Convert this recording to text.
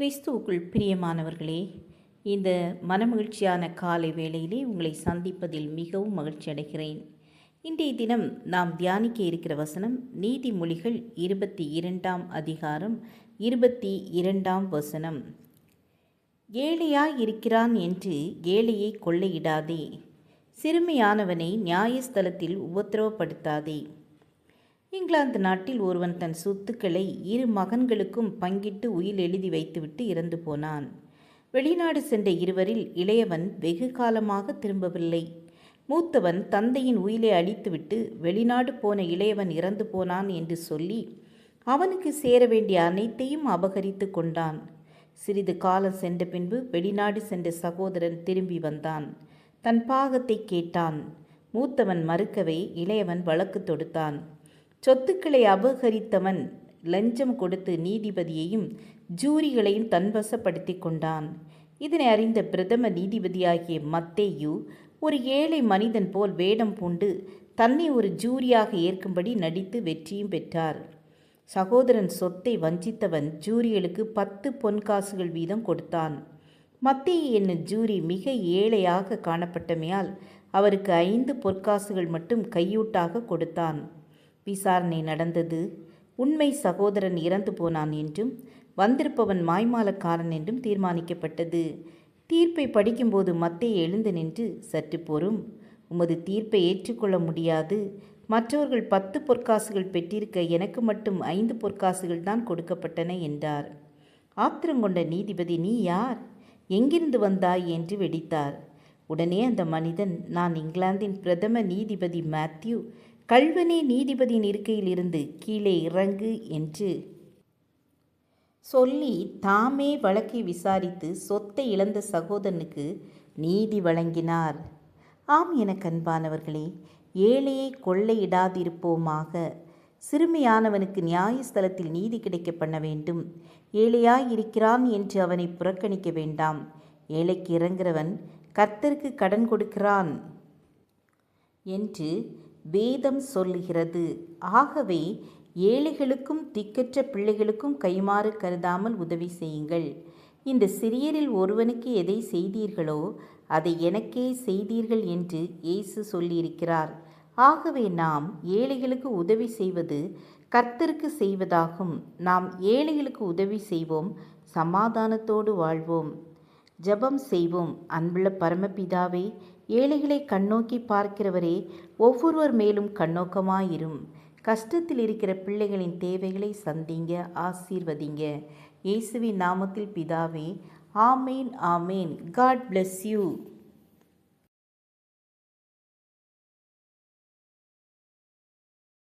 கிறிஸ்துவுக்குள் பிரியமானவர்களே இந்த மனமகிழ்ச்சியான காலை வேளையிலே உங்களை சந்திப்பதில் மிகவும் மகிழ்ச்சி அடைகிறேன். இன்றைய தினம் நாம் தியானிக்க இருக்கிற வசனம் நீதிமொழிகள் இருபத்தி இரண்டாம் அதிகாரம் இருபத்தி இரண்டாம் வசனம். ஏழையாய் இருக்கிறான் என்று ஏழையை கொள்ளையிடாதே. சிறுமியானவனை நியாயஸ்தலத்தில் உபத்திரவப்படுத்தாதே. இங்கிலாந்து நாட்டில் ஒருவன் தன் சொத்துக்களை இரு மகன்களுக்கும் பங்கிட்டு உயில் எழுதி வைத்துவிட்டு இறந்து போனான். வெளிநாடு சென்ற இருவரில் இளையவன் வெகு காலமாக திரும்பவில்லை. மூத்தவன் தந்தையின் உயிலை அழித்துவிட்டு வெளிநாடு போன இளையவன் இறந்து போனான் என்று சொல்லி அவனுக்கு சேர வேண்டிய அனைத்தையும் அபகரித்து கொண்டான். சிறிது காலம் சென்ற பின்பு வெளிநாடு சென்ற சகோதரன் திரும்பி வந்தான். தன் பாகத்தை கேட்டான். மூத்தவன் மறுக்கவே இளையவன் வழக்கு தொடுத்தான். சொத்துக்களை அபகரித்தவன் லஞ்சம் கொடுத்து நீதிபதியையும் ஜூரிகளையும் தன்வசப்படுத்தி கொண்டான். இதனை அறிந்த பிரதம நீதிபதியாகிய மத்தேயு ஒரு ஏழை மனிதன் போல் வேடம் பூண்டு தன்னை ஒரு ஜூரியாக ஏற்கும்படி நடித்து வெற்றியும் பெற்றார். சகோதரன் சொத்தை வஞ்சித்தவன் ஜூரிகளுக்கு பத்து பொன்காசுகள் வீதம் கொடுத்தான். மத்திய என்னும் ஜூரி மிக ஏழையாக காணப்பட்டமையால் அவருக்கு ஐந்து பொற்காசுகள் மட்டும் கையூட்டாக கொடுத்தான். விசாரணை நடந்தது உண்மை சகோதரன் இறந்து போனான் என்றும் வந்திருப்பவன் மாய்மாலக்காரன் என்றும் தீர்மானிக்கப்பட்டது. தீர்ப்பை படிக்கும்போது மத்தே எழுந்து நின்று சற்று பொறும். உமது தீர்ப்பை ஏற்றுக்கொள்ள முடியாது. மற்றவர்கள் பத்து பொற்காசுகள் பெற்றிருக்க எனக்கு மட்டும் ஐந்து பொற்காசுகள் தான் கொடுக்கப்பட்டன என்றார். ஆத்திரங்கொண்ட நீதிபதி நீ யார்? எங்கிருந்து வந்தாய்? என்று வெடித்தார். உடனே அந்த மனிதன் நான் இங்கிலாந்தின் பிரதம நீதிபதி மேத்யூ கல்வனே நீதிபதியின் இருக்கையில் இருந்து கீழே இறங்கு என்று சொல்லி தாமே வழக்கை விசாரித்து சொத்தை இழந்த சகோதரனுக்கு நீதி வழங்கினார். ஆம் என கண்பானவர்களே ஏழையை கொள்ளையிடாதிருப்போமாக. சிறுமியானவனுக்கு நியாயஸ்தலத்தில் நீதி கிடைக்க பண்ண வேண்டும். ஏழையாய் இருக்கிறான் என்று அவனை புறக்கணிக்க வேண்டாம். ஏழைக்கு இறங்குறவன் கர்த்தருக்கு கடன் கொடுக்கிறான் என்று வேதம் சொல்லுகிறது. ஆகவே ஏழைகளுக்கும் திக்கற்ற பிள்ளைகளுக்கும் கைமாறு கருதாமல் உதவி செய்யுங்கள். இந்த சிறியரில் ஒருவனுக்கு எதை செய்தீர்களோ அதை எனக்கே செய்தீர்கள் என்று இயேசு சொல்லியிருக்கிறார். ஆகவே நாம் ஏழைகளுக்கு உதவி செய்வது கர்த்தருக்கு செய்வதாகும். நாம் ஏழைகளுக்கு உதவி செய்வோம் சமாதானத்தோடு வாழ்வோம். ஜபம் செய்வோம். அன்புள்ள பரமபிதாவே ஏழைகளை கண்ணோக்கி பார்க்கிறவரே ஒவ்வொருவர் மேலும் கண்ணோக்கமாயிரும். கஷ்டத்தில் இருக்கிற பிள்ளைகளின் தேவைகளை சந்திங்க ஆசீர்வதிங்க. இயேசுவின் நாமத்தில் பிதாவே ஆமேன் ஆமேன். God bless you